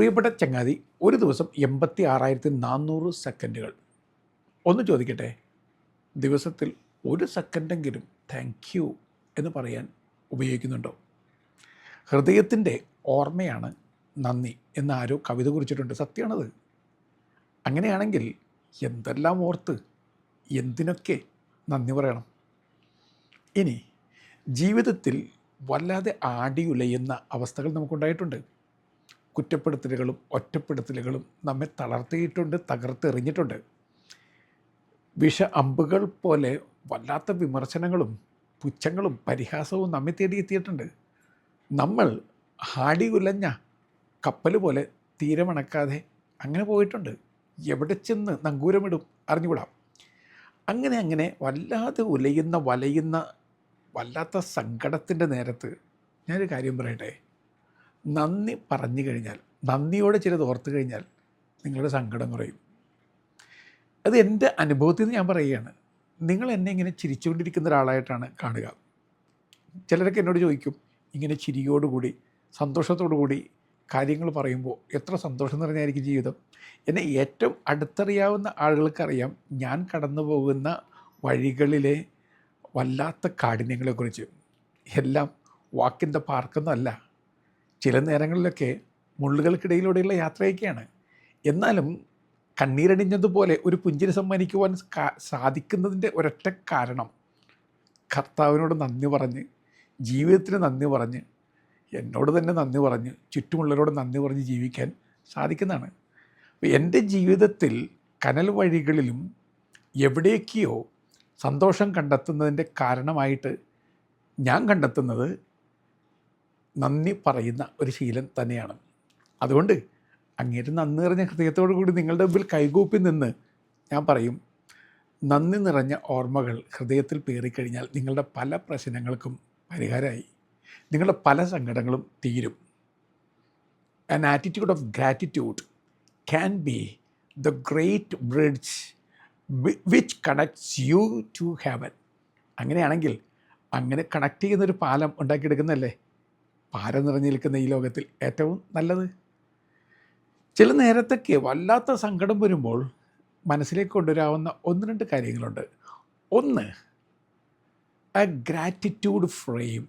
പ്രിയപ്പെട്ട ചങ്ങാതി ഒരു ദിവസം എൺപത്തി ആറായിരത്തി നാനൂറ് സെക്കൻഡുകൾ. ഒന്ന് ചോദിക്കട്ടെ? ദിവസത്തിൽ ഒരു സെക്കൻഡെങ്കിലും താങ്ക് യു എന്ന് പറയാൻ ഉപയോഗിക്കുന്നുണ്ടോ? ഹൃദയത്തിന്റെ ഓർമ്മയാണ് നന്ദി എന്ന് ആരോ കവിത കുറിച്ചിട്ടുണ്ട്. സത്യമാണത്? അങ്ങനെയാണെങ്കിൽ എന്തെല്ലാം ഓർത്ത് എന്തിനൊക്കെ നന്ദി പറയണം? ഇനി ജീവിതത്തിൽ വല്ലാതെ ആടിയുലയുന്ന അവസ്ഥകൾ നമുക്കുണ്ടായിട്ടുണ്ട്. കുറ്റപ്പെടുത്തലുകളും ഒറ്റപ്പെടുത്തലുകളും നമ്മെ തളർത്തിയിട്ടുണ്ട് തകർത്തെറിഞ്ഞിട്ടുണ്ട്. വിഷ അമ്പുകൾ പോലെ വല്ലാത്ത വിമർശനങ്ങളും പുച്ഛങ്ങളും പരിഹാസവും നമ്മെ തേടിയെത്തിയിട്ടുണ്ട് നമ്മൾ ഹാടി ഉലഞ്ഞ കപ്പൽ പോലെ തീരമണക്കാതെ അങ്ങനെ പോയിട്ടുണ്ട്. എവിടെ ചെന്ന് നങ്കൂരമിടും അറിഞ്ഞുകൂടാം. അങ്ങനെ അങ്ങനെ വല്ലാതെ ഉലയുന്ന വലയുന്ന വല്ലാത്ത സങ്കടത്തിന്റെ നേരത്ത് ഞാനൊരു കാര്യം പറയട്ടെ? നന്ദി പറഞ്ഞു കഴിഞ്ഞാൽ നന്ദിയോടെ ചിലത് ഓർത്തു കഴിഞ്ഞാൽ നിങ്ങളുടെ സങ്കടം കുറയും. അത് എന്റെ അനുഭവത്തിൽ നിന്ന് ഞാൻ പറയുകയാണ് നിങ്ങൾ എന്നെ ഇങ്ങനെ ചിരിച്ചുകൊണ്ടിരിക്കുന്ന ഒരാളായിട്ടാണ് കാണുക. ചിലരൊക്കെ എന്നോട് ചോദിക്കും ഇങ്ങനെ ചിരിയോടുകൂടി കൂടി കാര്യങ്ങൾ പറയുമ്പോൾ എത്ര സന്തോഷം നിറഞ്ഞായിരിക്കും ജീവിതം? എന്നെ ഏറ്റവും അടുത്തറിയാവുന്ന ആളുകൾക്കറിയാം ഞാൻ കടന്നു പോകുന്ന വഴികളിലെ വല്ലാത്ത കാഠിന്യങ്ങളെക്കുറിച്ച്. എല്ലാം വാക്കിന്റെ പാർക്കൊന്നുമല്ല ചില നേരങ്ങളിലൊക്കെ മുള്ളുകൾക്കിടയിലൂടെയുള്ള യാത്രയൊക്കെയാണ്. എന്നാലും കണ്ണീരണിഞ്ഞതുപോലെ ഒരു പുഞ്ചിരി സമ്മാനിക്കുവാൻ സാധിക്കുന്നതിന്റെ ഒരൊറ്റ കാരണം കർത്താവിനോട് നന്ദി പറഞ്ഞ് ജീവിതത്തിന് നന്ദി പറഞ്ഞ് എന്നോട് തന്നെ നന്ദി പറഞ്ഞ് ചുറ്റുമുള്ളവരോട് നന്ദി പറഞ്ഞ് ജീവിക്കാൻ സാധിക്കുന്നതാണ്. എന്റെ ജീവിതത്തിൽ കനൽ വഴികളിലും എവിടേക്കെയോ സന്തോഷം കണ്ടെത്തുന്നതിന്റെ കാരണമായിട്ട് ഞാൻ കണ്ടെത്തുന്നത് നന്ദി പറയുന്ന ഒരു ശീലം തന്നെയാണ്. അതുകൊണ്ട് അങ്ങേര് നന്ദി നിറഞ്ഞ ഹൃദയത്തോടു കൂടി നിങ്ങളുടെ മുമ്പിൽ കൈകൂപ്പി നിന്ന് ഞാൻ പറയും നന്ദി നിറഞ്ഞ ഓർമ്മകൾ ഹൃദയത്തിൽ പേറിക്കഴിഞ്ഞാൽ നിങ്ങളുടെ പല പ്രശ്നങ്ങൾക്കും പരിഹാരമായി. നിങ്ങളുടെ പല സങ്കടങ്ങളും തീരും. An attitude of gratitude can be the great bridge which connects you to haven അങ്ങനെയാണെങ്കിൽ അങ്ങനെ കണക്ട് ചെയ്യുന്നൊരു പാലം ഉണ്ടാക്കിയെടുക്കുന്നതല്ലേ? പാരം നിറഞ്ഞു നിൽക്കുന്ന ഈ ലോകത്തിൽ ഏറ്റവും നല്ലത്? ചില നേരത്തൊക്കെ വല്ലാത്ത സങ്കടം വരുമ്പോൾ മനസ്സിലേക്ക് കൊണ്ടുവരാവുന്ന ഒന്ന് രണ്ട് കാര്യങ്ങളുണ്ട്. ഒന്ന് എ ഗ്രാറ്റിറ്റ്യൂഡ് ഫ്രെയിം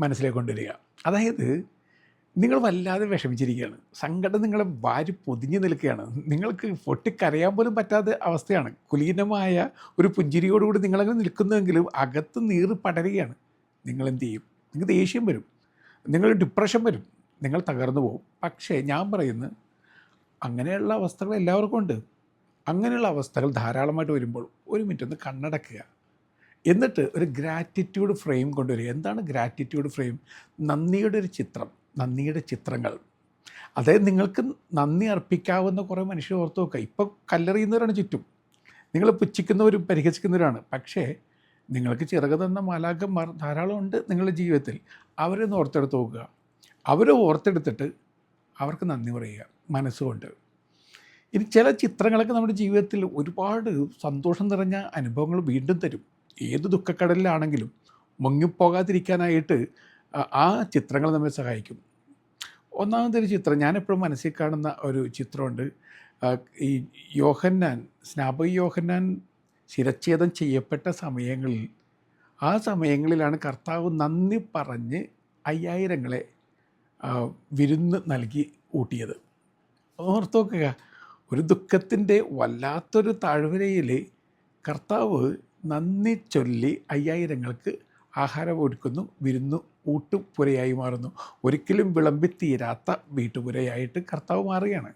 മനസ്സിലേക്ക് കൊണ്ടുവരിക. അതായത് നിങ്ങൾ വല്ലാതെ വിഷമിച്ചിരിക്കുകയാണ്. സങ്കടം നിങ്ങളെ വാരി പൊതിഞ്ഞു നിൽക്കുകയാണ്. നിങ്ങൾക്ക് പൊട്ടിക്കരയാൻ പോലും പറ്റാത്ത അവസ്ഥയാണ്. കുലീനമായ ഒരു പുഞ്ചിരിയോടുകൂടി നിങ്ങളങ്ങനെ നിൽക്കുന്നുവെങ്കിലും അകത്ത് നീറ് പടരുകയാണ്. നിങ്ങൾ എന്ത് ചെയ്യും? നിങ്ങൾക്ക് ദേഷ്യം വരും. നിങ്ങൾ ഡിപ്രഷൻ വരും. നിങ്ങൾ തകർന്നു പോകും. പക്ഷേ ഞാൻ പറയുന്നത് അങ്ങനെയുള്ള അവസ്ഥകൾ എല്ലാവർക്കും ഉണ്ട്. അങ്ങനെയുള്ള അവസ്ഥകൾ ധാരാളമായിട്ട് വരുമ്പോൾ ഒരു മിനിറ്റ് ഒന്ന് കണ്ണടക്കുക. എന്നിട്ട് ഒരു ഗ്രാറ്റിറ്റ്യൂഡ് ഫ്രെയിം കൊണ്ടുവരിക. എന്താണ് ഗ്രാറ്റിറ്റ്യൂഡ് ഫ്രെയിം നന്ദിയുടെ ഒരു ചിത്രം നന്ദിയുടെ ചിത്രങ്ങൾ. അതായത് നിങ്ങൾക്ക് നന്ദി അർപ്പിക്കാവുന്ന കുറേ മനുഷ്യർ ഓർത്ത് നോക്കുക. ഇപ്പോൾ കല്ലെറിയുന്നവരാണ് ചുറ്റും. നിങ്ങൾ പുച്ഛിക്കുന്നവരും പരിഹസിക്കുന്നവരാണ്. പക്ഷേ നിങ്ങൾക്ക് ചിറക് തന്ന ധാരാളമുണ്ട് നിങ്ങളുടെ ജീവിതത്തിൽ. അവരൊന്ന് ഓർത്തെടുത്ത് നോക്കുക. അവരെ ഓർത്തെടുത്തിട്ട് അവർക്ക് നന്ദി പറയുക മനസ്സുകൊണ്ട്. ഇനി ചില ചിത്രങ്ങളൊക്കെ നമ്മുടെ ജീവിതത്തിൽ ഒരുപാട് സന്തോഷം നിറഞ്ഞ അനുഭവങ്ങൾ വീണ്ടും തരും. ഏത് ദുഃഖക്കടലിലാണെങ്കിലും മുങ്ങിപ്പോകാതിരിക്കാനായിട്ട് ആ ചിത്രങ്ങൾ നമ്മെ സഹായിക്കും. ഒന്നാമതൊരു ചിത്രം ഞാനെപ്പോഴും മനസ്സിൽ കാണുന്ന ഒരു ചിത്രമുണ്ട്. ഈ യോഹന്നാൻ സ്നാപക യോഹന്നാൻ ശിരച്ഛേദം ചെയ്യപ്പെട്ട സമയങ്ങളിൽ ആ സമയങ്ങളിലാണ് കർത്താവ് നന്ദി പറഞ്ഞ് അയ്യായിരങ്ങളെ വിരുന്ന് നൽകി ഊട്ടിയത്. ഓർത്ത് നോക്കുക ഒരു ദുഃഖത്തിന്റെ വല്ലാത്തൊരു താഴ്വരയിൽ കർത്താവ് നന്ദി ചൊല്ലി അയ്യായിരങ്ങൾക്ക് ആഹാരം ഒരുക്കുന്നു വിരുന്ന് ഊട്ടുപുരയായി മാറുന്നു. ഒരിക്കലും വിളമ്പിത്തീരാത്ത വീട്ടുപുരയായിട്ട് കർത്താവ് മാറുകയാണ്.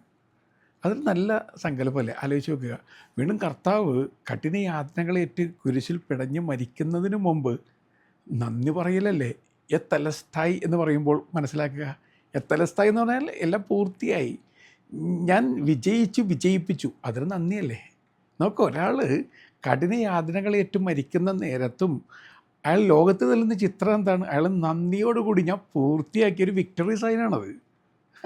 അതൊരു നല്ല സങ്കല്പമല്ലേ? ആലോചിച്ച് നോക്കുക. വീണ്ടും കർത്താവ് കഠിന യാതനകളേറ്റ് കുരിശിൽ പിടഞ്ഞ് മരിക്കുന്നതിന് മുമ്പ് നന്ദി പറയലല്ലേ? എത്തലസ്ഥായി എന്ന് പറയുമ്പോൾ മനസ്സിലാക്കുക. എത്തലസ്ഥായി എന്ന് പറഞ്ഞാൽ എല്ലാം പൂർത്തിയായി. ഞാൻ വിജയിച്ചു വിജയിപ്പിച്ചു. അതൊരു നന്ദിയല്ലേ? നോക്ക് ഒരാൾ കഠിന യാതനകളേറ്റ് മരിക്കുന്ന നേരത്തും അയാൾ ലോകത്ത് നിൽക്കുന്ന ചിത്രം എന്താണ്? അയാൾ നന്ദിയോടുകൂടി ഞാൻ പൂർത്തിയാക്കിയ ഒരു വിക്ടറി സൈനാണത്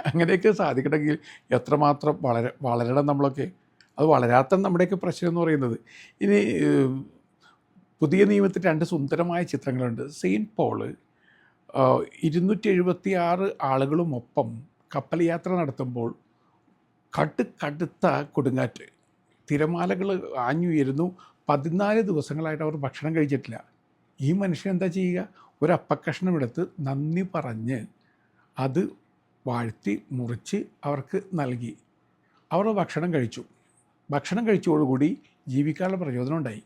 അങ്ങനെയൊക്കെ സാധിക്കണമെങ്കിൽ എത്രമാത്രം വളരെ വളരണം നമ്മളൊക്കെ. അത് വളരാത്ത നമ്മുടെയൊക്കെ പ്രശ്നം എന്ന് പറയുന്നത്. ഇനി പുതിയ നിയമത്തിൽ രണ്ട് സുന്ദരമായ ചിത്രങ്ങളുണ്ട്. സെയിന്റ് പോൾ ഇരുന്നൂറ്റി എഴുപത്തി ആറ് ആളുകളുമൊപ്പം കപ്പൽ യാത്ര നടത്തുമ്പോൾ കട്ട് കടുത്ത കൊടുങ്കാറ്റ്. തിരമാലകൾ ആഞ്ഞുയരുന്നു. പതിനാല് ദിവസങ്ങളായിട്ട് അവർ ഭക്ഷണം കഴിച്ചിട്ടില്ല. ഈ മനുഷ്യൻ എന്താ ചെയ്യുക? ഒരു അപ്പക്കഷ്ണം എടുത്ത് നന്ദി പറഞ്ഞ് അത് വാഴ്ത്തി മുറിച്ച് അവർക്ക് നൽകി. അവർ ഭക്ഷണം കഴിച്ചു. ഭക്ഷണം കഴിച്ചതോടുകൂടി ജീവിക്കാനുള്ള പ്രചോദനം ഉണ്ടായി.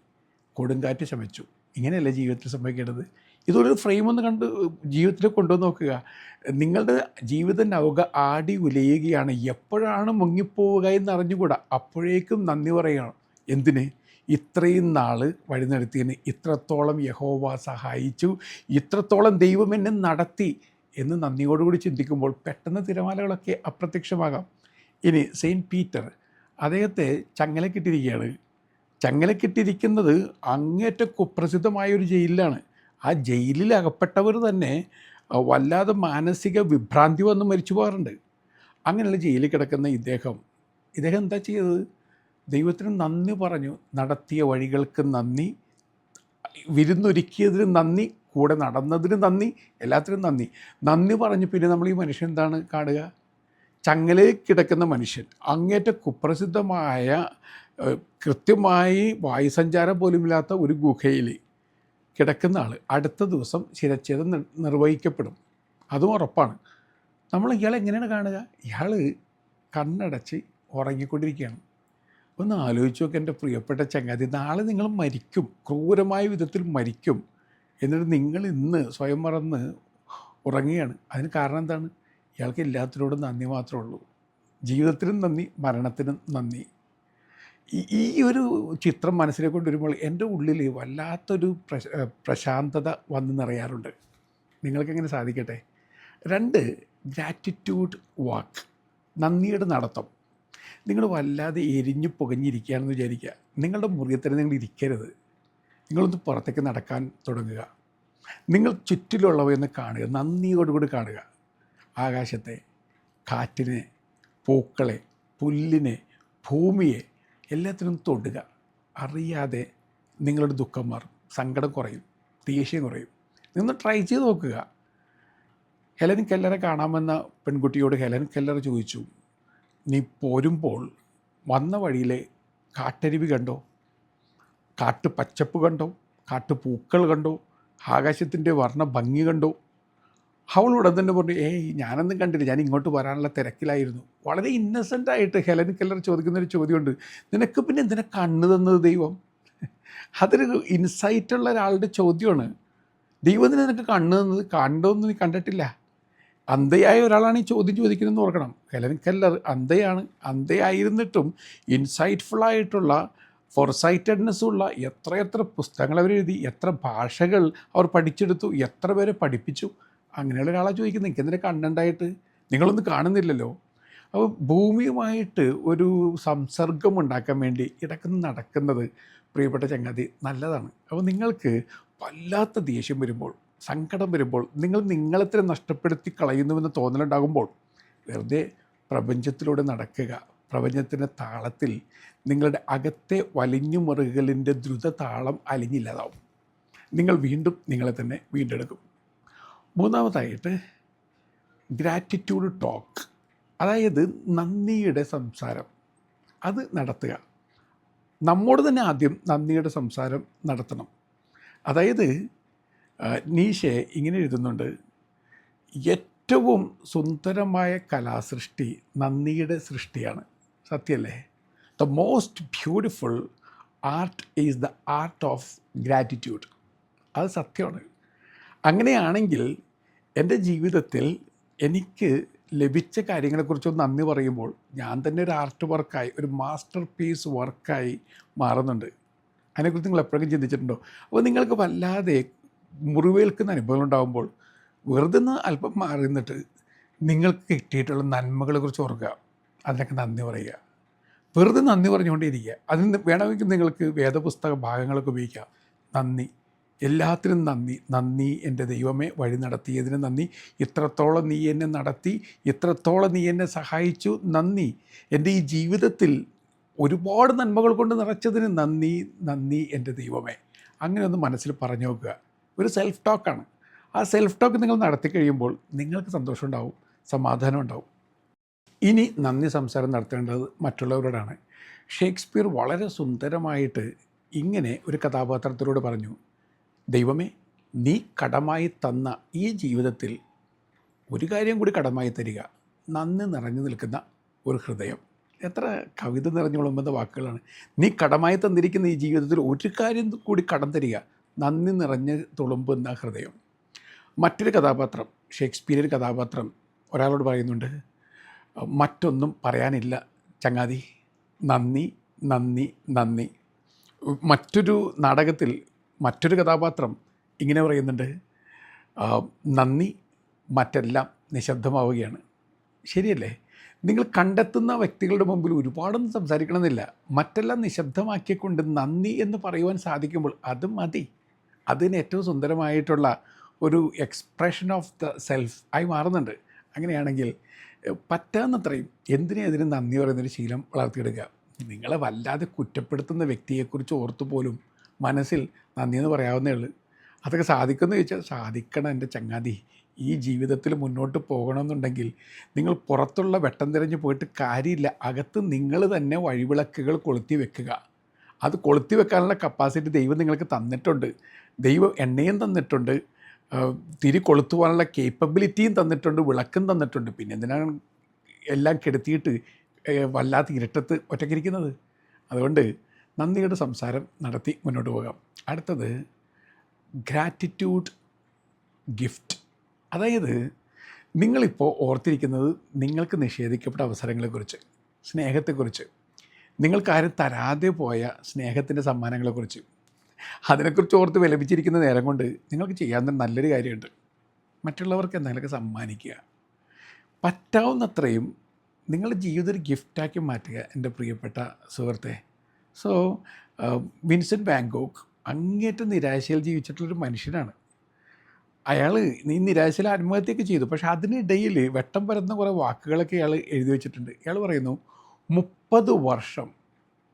കൊടുങ്കാറ്റ് ശമിച്ചു ഇങ്ങനെയല്ലേ ജീവിതത്തിൽ സംഭവിക്കേണ്ടത്? ഇതൊരു ഫ്രെയിം ഒന്ന് കണ്ട് ജീവിതത്തിൽ കൊണ്ടുവന്ന് നോക്കുക. നിങ്ങളുടെ ജീവിത നൗക ആടി ഉലയുകയാണ്. എപ്പോഴാണ് മുങ്ങിപ്പോവുക എന്ന് അറിഞ്ഞുകൂടാ അപ്പോഴേക്കും നന്ദി പറയണം. എന്തിന്? ഇത്രയും നാൾ വഴി നടത്തിയതിന് ഇത്രത്തോളം യഹോവ സഹായിച്ചു. ഇത്രത്തോളം ദൈവം എന്നെ നടത്തി. എന്ന് നന്ദിയോടുകൂടി ചിന്തിക്കുമ്പോൾ പെട്ടെന്ന് തിരമാലകളൊക്കെ അപ്രത്യക്ഷമാകാം. ഇനി സെയിന്റ് പീറ്റർ അദ്ദേഹത്തെ ചങ്ങലക്കിട്ടിരിക്കുകയാണ്. ചങ്ങലക്കിട്ടിരിക്കുന്നത് അങ്ങേറ്റ കുപ്രസിദ്ധമായ ഒരു ജയിലിലാണ്. ആ ജയിലിൽ അകപ്പെട്ടവർ തന്നെ വല്ലാതെ മാനസിക വിഭ്രാന്തി വന്ന് മരിച്ചു പോകാറുണ്ട്. അങ്ങനെയുള്ള ജയിലിൽ കിടക്കുന്ന ഇദ്ദേഹം ഇദ്ദേഹം എന്താ ചെയ്തത്? ദൈവത്തിന് നന്ദി പറഞ്ഞു നടത്തിയ വഴികൾക്ക് നന്ദി വിരുന്നൊരുക്കിയതിന് നന്ദി കൂടെ നടന്നതിന് നന്ദി എല്ലാത്തിനും നന്ദി. നന്ദി പറഞ്ഞു പിന്നെ നമ്മൾ ഈ മനുഷ്യൻ എന്താണ് കാണുക? ചങ്ങലയിൽ കിടക്കുന്ന മനുഷ്യൻ അങ്ങേറ്റ കുപ്രസിദ്ധമായ കൃത്യമായി വായുസഞ്ചാരം പോലുമില്ലാത്ത ഒരു ഗുഹയിൽ കിടക്കുന്ന ആൾ അടുത്ത ദിവസം ശിരച്ഛേദം നിർ- നിർവഹിക്കപ്പെടും. അതും ഉറപ്പാണ്. നമ്മൾ ഇയാൾ എങ്ങനെയാണ് കാണുക? ഇയാൾ കണ്ണടച്ച് ഉറങ്ങിക്കൊണ്ടിരിക്കുകയാണ്. ഒന്ന് ആലോചിച്ച് നോക്ക് എന്റെ പ്രിയപ്പെട്ട ചങ്ങാതി നാളെ നിങ്ങൾ മരിക്കും ക്രൂരമായ വിധത്തിൽ മരിക്കും. എന്നിട്ട് നിങ്ങൾ ഇന്ന് സ്വയം മറന്ന് ഉറങ്ങുകയാണ്. അതിന് കാരണം എന്താണ്? ഇയാൾക്ക് എല്ലാത്തിനോടും നന്ദി മാത്രമേ ഉള്ളൂ. ജീവിതത്തിനും നന്ദി മരണത്തിനും നന്ദി. ഈ ഒരു ചിത്രം മനസ്സിലേക്ക് കൊണ്ടുവരുമ്പോൾ എന്റെ ഉള്ളിൽ വല്ലാത്തൊരു പ്രശ പ്രശാന്തത വന്ന് നിറയാറുണ്ട്. നിങ്ങൾക്കെങ്ങനെ സാധിക്കട്ടെ? രണ്ട് ഗ്രാറ്റിറ്റ്യൂഡ് വാക്ക് നന്ദിയുടെ നടത്തം. നിങ്ങൾ വല്ലാതെ എരിഞ്ഞു പുകഞ്ഞിരിക്കുകയാണെന്ന് വിചാരിക്കുക. നിങ്ങളുടെ മുറിയിൽ തന്നെ നിങ്ങൾ ഇരിക്കരുത്. നിങ്ങളൊന്ന് പുറത്തേക്ക് നടക്കാൻ തുടങ്ങുക. നിങ്ങൾ ചുറ്റിലുള്ളവയെന്ന് കാണുക. നന്ദിയോടുകൂടി കാണുക. ആകാശത്തെ കാറ്റിനെ പൂക്കളെ പുല്ലിനെ ഭൂമിയെ എല്ലാത്തിനും തൊടുക. അറിയാതെ നിങ്ങളുടെ ദുഃഖം മാറും. സങ്കടം കുറയും. ദേഷ്യം കുറയും. നിങ്ങൾ ട്രൈ ചെയ്ത് നോക്കുക. ഹെലൻ കെല്ലറെ കാണാമെന്ന പെൺകുട്ടിയോട് ഹെലൻ കെല്ലർ ചോദിച്ചു. നീ പോരുമ്പോൾ വന്ന വഴിയിലെ കാട്ടരുവി കണ്ടോ? കാട്ടു പച്ചപ്പ് കണ്ടോ കാട്ടു പൂക്കൾ കണ്ടോ ആകാശത്തിന്റെ വർണ ഭംഗി കണ്ടോ. ഉടൻ തന്നെ പറഞ്ഞു ഏയ് ഞാനൊന്നും കണ്ടില്ല ഞാൻ ഇങ്ങോട്ട് വരാനുള്ള തിരക്കിലായിരുന്നു. വളരെ ഇന്നസെന്റ് ആയിട്ട് ഹെലൻ കെല്ലർ ചോദിക്കുന്നൊരു ചോദ്യമുണ്ട്. നിനക്ക് പിന്നെ എന്തിനാ കണ്ണ് തന്നത് ദൈവം? അതൊരു ഇൻസൈറ്റുള്ള ഒരാളുടെ ചോദ്യമാണ്. ദൈവത്തിന് നിനക്ക് കണ്ണ് തന്നത്? കണ്ടോന്ന് നീ കണ്ടിട്ടില്ല. അന്ധയായ ഒരാളാണ് ഈ ചോദ്യം ചോദിക്കുന്നതെന്ന് ഓർക്കണം. ഹെലൻ കെല്ലർ അന്ധയാണ്. അന്ധയായിരുന്നിട്ടും ഇൻസൈറ്റ്ഫുൾ ആയിട്ടുള്ള ഫോർസൈറ്റഡ്നെസ് ഉള്ള എത്രയെത്ര പുസ്തകങ്ങൾ അവർ എഴുതി എത്ര ഭാഷകൾ അവർ പഠിച്ചെടുത്തു എത്ര പേരെ പഠിപ്പിച്ചു. അങ്ങനെയുള്ള ഒരാളെ ചോദിക്കുന്നത്. എനിക്ക് എന്തിനാ കണ്ണുണ്ടായിട്ട്? നിങ്ങളൊന്നും കാണുന്നില്ലല്ലോ. അപ്പോൾ ഭൂമിയുമായിട്ട് ഒരു സംസർഗം ഉണ്ടാക്കാൻ വേണ്ടി ഇടയ്ക്ക് നടക്കുന്നത് പ്രിയപ്പെട്ട ചങ്ങാതി നല്ലതാണ്. അപ്പോൾ നിങ്ങൾക്ക് വല്ലാത്ത ദേഷ്യം വരുമ്പോൾ സങ്കടം വരുമ്പോൾ നിങ്ങൾ നിങ്ങളെ തന്നെ നഷ്ടപ്പെടുത്തി കളയുന്നുവെന്ന് തോന്നലുണ്ടാകുമ്പോൾ വെറുതെ പ്രപഞ്ചത്തിലൂടെ നടക്കുക. പ്രപഞ്ചത്തിന്റെ താളത്തിൽ നിങ്ങളുടെ അകത്തെ വലിഞ്ഞു മുറികളിന്റെ ദ്രുത താളം അലിഞ്ഞില്ലാതാവും. നിങ്ങൾ വീണ്ടും നിങ്ങളെ തന്നെ വീണ്ടെടുക്കും. മൂന്നാമതായിട്ട് ഗ്രാറ്റിറ്റ്യൂഡ് ടോക്ക് അതായത് നന്ദിയുടെ സംസാരം അത് നടത്തുക. നമ്മോട് തന്നെ ആദ്യം നന്ദിയുടെ സംസാരം നടത്തണം. അതായത് നീഷെ ഇങ്ങനെ എഴുതുന്നുണ്ട് ഏറ്റവും സുന്ദരമായ കലാസൃഷ്ടി നന്ദിയുടെ സൃഷ്ടിയാണ്. സത്യമല്ലേ? The most beautiful art is the art of gratitude അത് സത്യമാണ്. അങ്ങനെയാണെങ്കിൽ എന്റെ ജീവിതത്തിൽ എനിക്ക് ലഭിച്ച കാര്യങ്ങളെക്കുറിച്ച് നന്ദി പറയുമ്പോൾ ഞാൻ തന്നെ ഒരു ആർട്ട് വർക്കായി ഒരു മാസ്റ്റർ പീസ് വർക്കായി മാറുന്നുണ്ട്. അതിനെക്കുറിച്ച് നിങ്ങൾ എപ്പോഴെങ്കിലും ചിന്തിച്ചിട്ടുണ്ടോ? അപ്പോൾ നിങ്ങൾക്ക് വല്ലാതെ മുറിവേൽക്കുന്ന അനുഭവങ്ങൾ ഉണ്ടാകുമ്പോൾ വെറുതെ അല്പം മാറി നിന്നിട്ട് നിങ്ങൾക്ക് കിട്ടിയിട്ടുള്ള നന്മകളെക്കുറിച്ച് ഓർക്കുക. അതിനൊക്കെ നന്ദി പറയുക. വെറുതെ നന്ദി പറഞ്ഞുകൊണ്ടേയിരിക്കുക. അതിന് വേണമെങ്കിൽ നിങ്ങൾക്ക് വേദപുസ്തക ഭാഗങ്ങളൊക്കെ ഉപയോഗിക്കാം. നന്ദി. എല്ലാത്തിനും നന്ദി. നന്ദി എന്റെ ദൈവമേ വഴി നടത്തിയതിന് നന്ദി. ഇത്രത്തോളം നീ എന്നെ നടത്തി ഇത്രത്തോളം നീ എന്നെ സഹായിച്ചു. നന്ദി. എന്റെ ഈ ജീവിതത്തിൽ ഒരുപാട് നന്മകൾ കൊണ്ട് നിറച്ചതിന് നന്ദി. നന്ദി എന്റെ ദൈവമേ. അങ്ങനെ ഒന്ന് മനസ്സിൽ പറഞ്ഞു നോക്കുക. ഒരു സെൽഫ് ടോക്കാണ് ആ സെൽഫ് ടോക്ക് നിങ്ങൾ നടത്തി കഴിയുമ്പോൾ നിങ്ങൾക്ക് സന്തോഷം ഉണ്ടാവും സമാധാനം ഉണ്ടാവും ഇനി നന്ദി സംസാരം നടത്തേണ്ടത് മറ്റുള്ളവരോടാണ്. ഷേക്സ്പിയർ വളരെ സുന്ദരമായിട്ട് ഇങ്ങനെ ഒരു കഥാപാത്രത്തിലൂടെ പറഞ്ഞു ദൈവമേ നീ കടമായി തന്ന ഈ ജീവിതത്തിൽ ഒരു കാര്യം കൂടി കടമായി തരിക. നന്ദി നിറഞ്ഞു നിൽക്കുന്ന ഒരു ഹൃദയം. എത്ര കവിത നിറഞ്ഞു വിളമ്പുന്ന വാക്കുകളാണ്. നീ കടമായി തന്നിരിക്കുന്ന ഈ ജീവിതത്തിൽ ഒരു കാര്യം കൂടി കടം തരിക. നന്ദി നിറഞ്ഞ് തുളുമ്പുന്ന ഹൃദയം. മറ്റൊരു കഥാപാത്രം ഷേക്സ്പിയർ കഥാപാത്രം ഒരാളോട് പറയുന്നുണ്ട് മറ്റൊന്നും പറയാനില്ല ചങ്ങാതി. നന്ദി നന്ദി നന്ദി. മറ്റൊരു നാടകത്തിൽ മറ്റൊരു കഥാപാത്രം ഇങ്ങനെ പറയുന്നുണ്ട്. നന്ദി മറ്റെല്ലാം നിശബ്ദമാവുകയാണ്. ശരിയല്ലേ? നിങ്ങൾ കണ്ടെത്തുന്ന വ്യക്തികളുടെ മുമ്പിൽ ഒരുപാടൊന്നും സംസാരിക്കണമെന്നില്ല. മറ്റെല്ലാം നിശബ്ദമാക്കിക്കൊണ്ട് നന്ദി എന്ന് പറയുവാൻ സാധിക്കുമ്പോൾ അത് മതി. അതിന് ഏറ്റവും സുന്ദരമായിട്ടുള്ള ഒരു എക്സ്പ്രഷൻ ഓഫ് ദ സെൽഫ് ആയി മാറുന്നുണ്ട്. അങ്ങനെയാണെങ്കിൽ പറ്റാവുന്നത്രയും എന്തിനും അതിന് നന്ദി പറയുന്നൊരു ശീലം വളർത്തിയെടുക്കുക? നിങ്ങളെ വല്ലാതെ കുറ്റപ്പെടുത്തുന്ന വ്യക്തിയെക്കുറിച്ച് ഓർത്തു പോലും മനസ്സിൽ നന്ദി എന്ന് പറയാവുന്നേ ഉള്ളൂ. അതൊക്കെ സാധിക്കുമെന്ന് ചോദിച്ചാൽ സാധിക്കണം എന്റെ ചങ്ങാതി. ഈ ജീവിതത്തിൽ മുന്നോട്ട് പോകണമെന്നുണ്ടെങ്കിൽ നിങ്ങൾ പുറത്തുള്ള വെട്ടം തിരഞ്ഞ് പോയിട്ട് കാര്യമില്ല. അകത്ത് നിങ്ങൾ തന്നെ വഴിവിളക്കുകൾ കൊളുത്തി വെക്കുക. അത് കൊളുത്തി വെക്കാനുള്ള കപ്പാസിറ്റി ദൈവം നിങ്ങൾക്ക് തന്നിട്ടുണ്ട്. ദൈവം എണ്ണയും തന്നിട്ടുണ്ട്. ആ, തിരി കൊളുത്തുവാനുള്ള കേപ്പബിലിറ്റിയും തന്നിട്ടുണ്ട് വിളക്കും തന്നിട്ടുണ്ട്. പിന്നെ എന്തിനാണ് എല്ലാം കെടുത്തിയിട്ട് വല്ലാത്ത ഇരുട്ടത്ത് ഒറ്റക്കിരിക്കുന്നത്? അതുകൊണ്ട് നന്ദിയുടെ സംസാരം നടത്തി മുന്നോട്ട് പോകാം. അടുത്തത് ഗ്രാറ്റിറ്റ്യൂഡ് ഗിഫ്റ്റ് അതായത് നിങ്ങളിപ്പോൾ ഓർത്തിരിക്കുന്നത് നിങ്ങൾക്ക് നിഷേധിക്കപ്പെട്ട അവസരങ്ങളെക്കുറിച്ച് സ്നേഹത്തെക്കുറിച്ച്. നിങ്ങൾക്കാരും തരാതെ പോയ സ്നേഹത്തിന്റെ സമ്മാനങ്ങളെക്കുറിച്ച്. അതിനെക്കുറിച്ച് ഓർത്ത് വിലപിച്ചിരിക്കുന്ന നേരം കൊണ്ട് നിങ്ങൾക്ക് ചെയ്യാവുന്ന നല്ലൊരു കാര്യമുണ്ട്. മറ്റുള്ളവർക്ക് എന്തെങ്കിലുമൊക്കെ സമ്മാനിക്കുക. പറ്റാവുന്നത്രയും നിങ്ങളുടെ ജീവിതം ഒരു ഗിഫ്റ്റാക്കി മാറ്റുക എന്റെ പ്രിയപ്പെട്ട സുഹൃത്തെ. സോ വിൻസെന്റ് ബാങ്കോക്ക് അങ്ങേറ്റം നിരാശയിൽ ജീവിച്ചിട്ടുള്ളൊരു മനുഷ്യനാണ്. അയാൾ ഈ നിരാശയിൽ ആത്മഹത്യയൊക്കെ ചെയ്തു. പക്ഷേ അതിനിടയിൽ വെട്ടം പരന്ന കുറേ വാക്കുകളൊക്കെ അയാൾ എഴുതി വെച്ചിട്ടുണ്ട്. ഇയാൾ പറയുന്നു മുപ്പത് വർഷം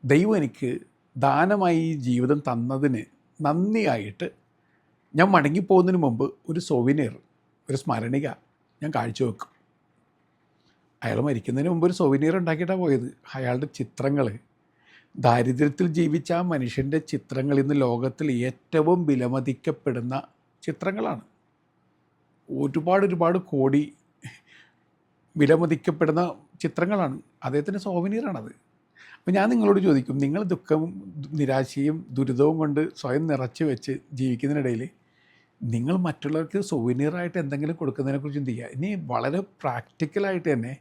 ദൈവം എനിക്ക് ദാനമായി ഈ ജീവിതം തന്നതിന് നന്ദിയായിട്ട് ഞാൻ മടങ്ങിപ്പോകുന്നതിന് മുമ്പ് ഒരു സൊവിനിയർ ഒരു സ്മരണിക ഞാൻ കാഴ്ചവെക്കും അയാൾ മരിക്കുന്നതിന് മുമ്പ് ഒരു സൊവിനിയർ ഉണ്ടാക്കിയിട്ടാണ് പോയത്. അയാളുടെ ചിത്രങ്ങൾ ദാരിദ്ര്യത്തിൽ ജീവിച്ച ആ മനുഷ്യന്റെ ചിത്രങ്ങൾ ഇന്ന് ലോകത്തിൽ ഏറ്റവും വിലമതിക്കപ്പെടുന്ന ചിത്രങ്ങളാണ്. ഒരുപാട് ഒരുപാട് കോടി വിലമതിക്കപ്പെടുന്ന ചിത്രങ്ങളാണ്. അദ്ദേഹത്തിന്റെ സോവനീറാണത് അപ്പോൾ ഞാൻ നിങ്ങളോട് ചോദിക്കും നിങ്ങൾ ദുഃഖവും നിരാശയും ദുരിതവും കൊണ്ട് സ്വയം നിറച്ച് വെച്ച് ജീവിക്കുന്നതിനിടയിൽ നിങ്ങൾ മറ്റുള്ളവർക്ക് സൗവിനിയറായിട്ട് എന്തെങ്കിലും കൊടുക്കുന്നതിനെക്കുറിച്ച് ചിന്തിക്കുക ഇനി വളരെ പ്രാക്ടിക്കലായിട്ട് തന്നെ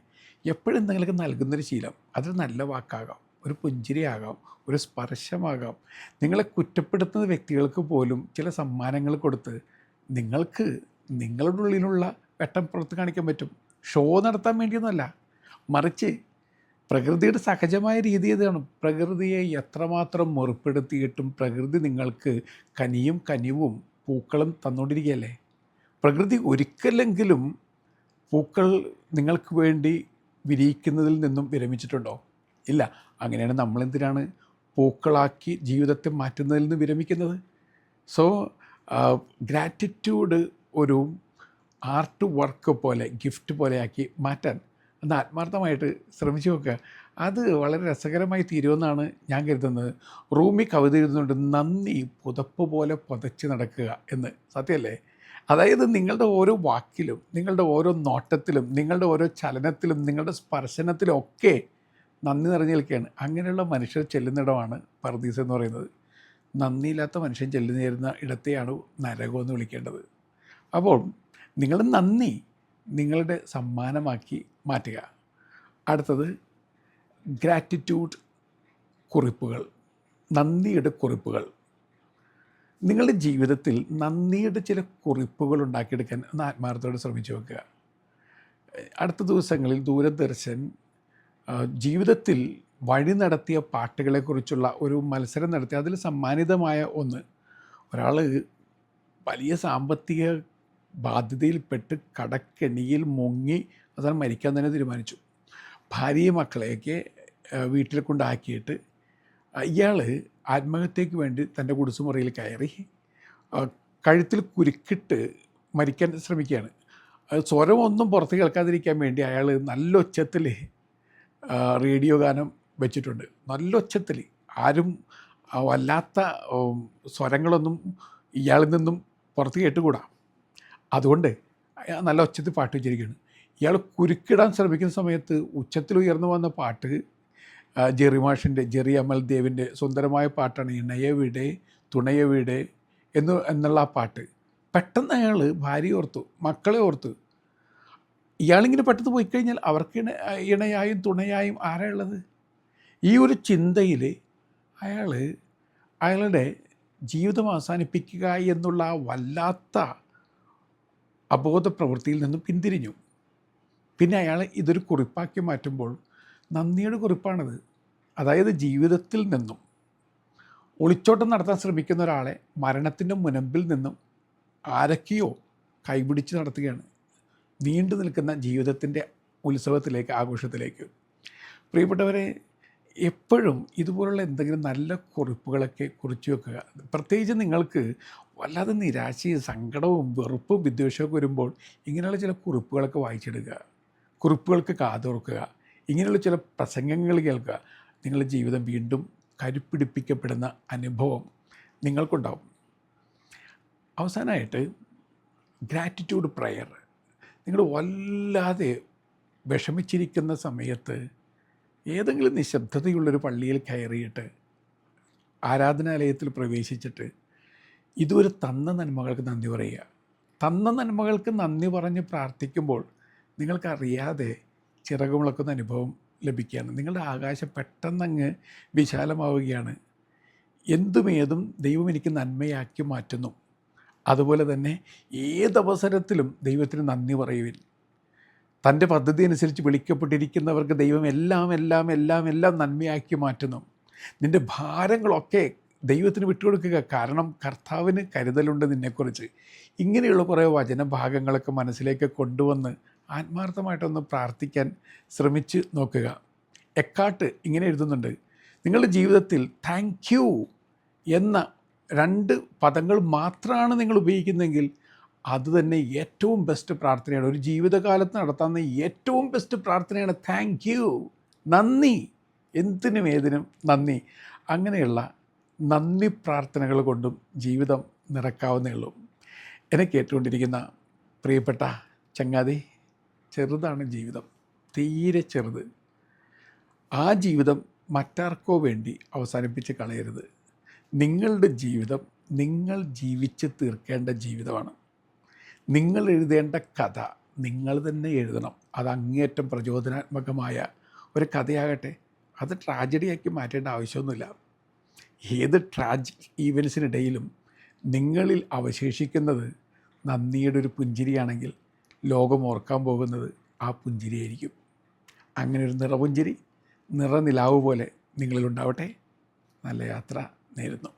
എപ്പോഴും എന്തെങ്കിലുമൊക്കെ നൽകുന്നൊരു ശീലം അതൊരു നല്ല വാക്കാകാം ഒരു പുഞ്ചിരിയാകാം ഒരു സ്പർശമാകാം. നിങ്ങളെ കുറ്റപ്പെടുത്തുന്ന വ്യക്തികൾക്ക് പോലും ചില സമ്മാനങ്ങൾ കൊടുത്ത് നിങ്ങൾക്ക് നിങ്ങളുടെ ഉള്ളിലുള്ള വെട്ടം പുറത്ത് കാണിക്കാൻ പറ്റും. ഷോ നടത്താൻ വേണ്ടിയൊന്നുമല്ല മറിച്ച് പ്രകൃതിയുടെ സഹജമായ രീതി ഇതാണ്. പ്രകൃതിയെ എത്രമാത്രം മുറിപ്പെടുത്തിയിട്ടും പ്രകൃതി നിങ്ങൾക്ക് കനിയും കനിവും പൂക്കളും തന്നുകൊണ്ടിരിക്കുകയല്ലേ? പ്രകൃതി ഒരിക്കലെങ്കിലും പൂക്കൾ നിങ്ങൾക്ക് വേണ്ടി വിരിയിക്കുന്നതിൽ നിന്നും വിരമിച്ചിട്ടുണ്ടോ? ഇല്ല. അങ്ങനെയാണ് നമ്മളെന്തിനാണ് പൂക്കളാക്കി ജീവിതത്തെ മാറ്റുന്നതിൽ നിന്ന് വിരമിക്കുന്നത്? സോ ഗ്രാറ്റിറ്റ്യൂഡ് ഒരു ആർട്ട് വർക്ക് പോലെ ഗിഫ്റ്റ് പോലെയാക്കി മാറ്റാൻ ഒന്ന് ആത്മാർത്ഥമായിട്ട് ശ്രമിച്ചു നോക്കുക. അത് വളരെ രസകരമായി തീരുമെന്നാണ് ഞാൻ കരുതുന്നത്. റൂമി കവിത എഴുതുന്നുണ്ട് നന്ദി പുതപ്പ് പോലെ പുതച്ച് നടക്കുക എന്ന്. സത്യമല്ലേ? അതായത് നിങ്ങളുടെ ഓരോ വാക്കിലും നിങ്ങളുടെ ഓരോ നോട്ടത്തിലും നിങ്ങളുടെ ഓരോ ചലനത്തിലും നിങ്ങളുടെ സ്പർശനത്തിലും ഒക്കെ നന്ദി നിറഞ്ഞു നിൽക്കുകയാണ്. അങ്ങനെയുള്ള മനുഷ്യർ ചെല്ലുന്നിടമാണ് പർദീസ് എന്ന് പറയുന്നത്. നന്ദിയില്ലാത്ത മനുഷ്യൻ ചെല്ലുന്നേരുന്ന ഇടത്തെയാണ് നരകം എന്ന് വിളിക്കേണ്ടത്. അപ്പോൾ നിങ്ങൾ നന്ദി നിങ്ങളുടെ സമ്മാനമാക്കി മാറ്റുക. അടുത്തത് ഗ്രാറ്റിറ്റ്യൂഡ് കുറിപ്പുകൾ നന്ദിയുടെ കുറിപ്പുകൾ. നിങ്ങളുടെ ജീവിതത്തിൽ നന്ദിയുടെ ചില കുറിപ്പുകൾ ഉണ്ടാക്കിയെടുക്കാൻ ഒന്ന് ആത്മാർത്ഥത്തോടെ ശ്രമിച്ചു വെക്കുക അടുത്ത ദിവസങ്ങളിൽ ദൂരദർശൻ ജീവിതത്തിൽ വഴി നടത്തിയ പാട്ടുകളെക്കുറിച്ചുള്ള ഒരു മത്സരം നടത്തി അതിൽ സമ്മാനിതമായ ഒന്ന് ഒരാൾ വലിയ സാമ്പത്തിക ബാധ്യതയിൽപ്പെട്ട് കടക്കെണിയിൽ മുങ്ങി അതാണ് മരിക്കാൻ തന്നെ തീരുമാനിച്ചു. ഭാര്യയും മക്കളെയൊക്കെ വീട്ടിൽ കൊണ്ടാക്കിയിട്ട് ഇയാൾ ആത്മഹത്യക്ക് വേണ്ടി തന്റെ കുടിസുമുറിയിൽ കയറി കഴുത്തിൽ കുരുക്കിട്ട് മരിക്കാൻ ശ്രമിക്കുകയാണ്. സ്വരമൊന്നും പുറത്ത് കേൾക്കാതിരിക്കാൻ വേണ്ടി അയാൾ നല്ല ഒച്ചത്തിൽ റേഡിയോ ഗാനം വെച്ചിട്ടുണ്ട്. നല്ല ഒച്ചത്തിൽ ആരും വല്ലാത്ത സ്വരങ്ങളൊന്നും ഇയാളിൽ നിന്നും പുറത്ത് കേട്ടുകൂടാ. അതുകൊണ്ട് നല്ല ഒച്ചത്തിൽ പാട്ട് വെച്ചിരിക്കുകയാണ്. ഇയാൾ കുരുക്കിടാൻ ശ്രമിക്കുന്ന സമയത്ത് ഉച്ചത്തിൽ ഉയർന്നു വന്ന പാട്ട് ജെറി മാഷിന്റെ ജെറി അമൽ ദേവിന്റെ സുന്ദരമായ പാട്ടാണ് ഇണയ വീട് തുണയ വീട് എന്ന് എന്നുള്ള ആ പാട്ട്. പെട്ടെന്ന് അയാൾ ഭാര്യ ഓർത്തു മക്കളെ ഓർത്തു. ഇയാളിങ്ങനെ പെട്ടെന്ന് പോയി കഴിഞ്ഞാൽ അവർക്ക് ഇണ ഇണയായും തുണയായും ആരാ ഉള്ളത്? ഈ ഒരു ചിന്തയിൽ അയാൾ അയാളുടെ ജീവിതം അവസാനിപ്പിക്കുക എന്നുള്ള വല്ലാത്ത അബോധ പ്രവൃത്തിയിൽ നിന്നും പിന്തിരിഞ്ഞു. പിന്നെ അയാൾ ഇതൊരു കുറിപ്പാക്കി മാറ്റുമ്പോൾ നന്ദിയുടെ കുറിപ്പാണത്. അതായത് ജീവിതത്തിൽ നിന്നും ഒളിച്ചോട്ടം നടത്താൻ ശ്രമിക്കുന്ന ഒരാളെ മരണത്തിന്റെ മുനമ്പിൽ നിന്നും ആരൊക്കെയോ കൈപിടിച്ച് നടത്തുകയാണ്. നീണ്ടു നിൽക്കുന്ന ജീവിതത്തിന്റെ ഉത്സവത്തിലേക്ക് ആഘോഷത്തിലേക്ക്. പ്രിയപ്പെട്ടവരെ എപ്പോഴും ഇതുപോലുള്ള എന്തെങ്കിലും നല്ല കുറിപ്പുകളൊക്കെ കുറിച്ച് വെക്കുക. പ്രത്യേകിച്ച് നിങ്ങൾക്ക് വല്ലാതെ നിരാശയും സങ്കടവും വെറുപ്പും വിദ്വേഷമൊക്കെ വരുമ്പോൾ ഇങ്ങനെയുള്ള ചില കുറിപ്പുകളൊക്കെ വായിച്ചെടുക്കുക കുറിപ്പുകൾക്ക് കാതോർക്കുക ഇങ്ങനെയുള്ള ചില പ്രസംഗങ്ങൾ കേൾക്കുക. നിങ്ങളുടെ ജീവിതം വീണ്ടും കരുപ്പിടിപ്പിക്കപ്പെടുന്ന അനുഭവം നിങ്ങൾക്കുണ്ടാവും. അവസാനമായിട്ട് ഗ്രാറ്റിറ്റ്യൂഡ് പ്രയർ നിങ്ങൾ വല്ലാതെ വിഷമിച്ചിരിക്കുന്ന സമയത്ത് ഏതെങ്കിലും നിശബ്ദതയുള്ളൊരു പള്ളിയിൽ കയറിയിട്ട് ആരാധനാലയത്തിൽ പ്രവേശിച്ചിട്ട് ഇതുവരെ തന്ന നന്മകൾക്ക് നന്ദി പറയുക. തന്ന നന്മകൾക്ക് നന്ദി പറഞ്ഞ് പ്രാർത്ഥിക്കുമ്പോൾ നിങ്ങൾക്കറിയാതെ ചിറകുമുളക്കുന്ന അനുഭവം ലഭിക്കുകയാണ്. നിങ്ങളുടെ ആകാശം പെട്ടെന്നങ്ങ് വിശാലമാവുകയാണ്. എന്തുമേതും ദൈവം എനിക്ക് നന്മയാക്കി മാറ്റുന്നു. അതുപോലെ തന്നെ ഏതവസരത്തിലും ദൈവത്തിന് നന്ദി പറയുവിൻ. തന്റെ പദ്ധതി അനുസരിച്ച് വിളിക്കപ്പെട്ടിരിക്കുന്നവർക്ക് ദൈവം എല്ലാം എല്ലാം എല്ലാം എല്ലാം നന്മയാക്കി മാറ്റുന്നു. നിന്റെ ഭാരങ്ങളൊക്കെ ദൈവത്തിന് വിട്ടുകൊടുക്കുക. കാരണം കർത്താവിന് കരുതലുണ്ട് നിന്നെക്കുറിച്ച്. ഇങ്ങനെയുള്ള കുറേ വചനഭാഗങ്ങളൊക്കെ മനസ്സിലേക്ക് കൊണ്ടുവന്ന് ആത്മാർത്ഥമായിട്ടൊന്ന് പ്രാർത്ഥിക്കാൻ ശ്രമിച്ച് നോക്കുക. എക്കാട്ട് ഇങ്ങനെ എഴുതുന്നുണ്ട്. നിങ്ങളുടെ ജീവിതത്തിൽ താങ്ക് യു എന്ന രണ്ട് പദങ്ങൾ മാത്രമാണ് നിങ്ങൾ ഉപയോഗിക്കുന്നതെങ്കിൽ അത് തന്നെ ഏറ്റവും ബെസ്റ്റ് പ്രാർത്ഥനയാണ്. ഒരു ജീവിതകാലത്ത് നടത്താവുന്ന ഏറ്റവും ബെസ്റ്റ് പ്രാർത്ഥനയാണ് താങ്ക് യു നന്ദി. എന്തിനും ഏതിനും നന്ദി. അങ്ങനെയുള്ള നന്ദി പ്രാർത്ഥനകൾ കൊണ്ടും ജീവിതം നിറക്കാവുന്നേ ഉള്ളൂ. എന്നെ കേട്ടുകൊണ്ടിരിക്കുന്ന പ്രിയപ്പെട്ട ചങ്ങാതി ചെറുതാണ് ജീവിതം തീരെ ചെറുത്. ആ ജീവിതം മറ്റാർക്കോ വേണ്ടി അവസാനിപ്പിച്ച് കളയരുത്. നിങ്ങളുടെ ജീവിതം നിങ്ങൾ ജീവിച്ച് തീർക്കേണ്ട ജീവിതമാണ്. നിങ്ങൾ എഴുതേണ്ട കഥ നിങ്ങൾ തന്നെ എഴുതണം. അത് അങ്ങേയറ്റം പ്രചോദനാത്മകമായ ഒരു കഥയാകട്ടെ. അത് ട്രാജഡിയാക്കി മാറ്റേണ്ട ആവശ്യമൊന്നുമില്ല. ഏത് ട്രാജിക് ഈവൻസിനിടയിലും നിങ്ങളിൽ അവശേഷിക്കുന്നത് നന്ദിയുടെ ഒരു പുഞ്ചിരിയാണെങ്കിൽ ലോകം ഓർക്കാൻ പോകുന്നത് ആ പുഞ്ചിരിയായിരിക്കും. അങ്ങനെ ഒരു നിറപുഞ്ചിരി നിറനിലാവ് പോലെ നിങ്ങളിലുണ്ടാവട്ടെ. നല്ല യാത്ര നേരുന്നു.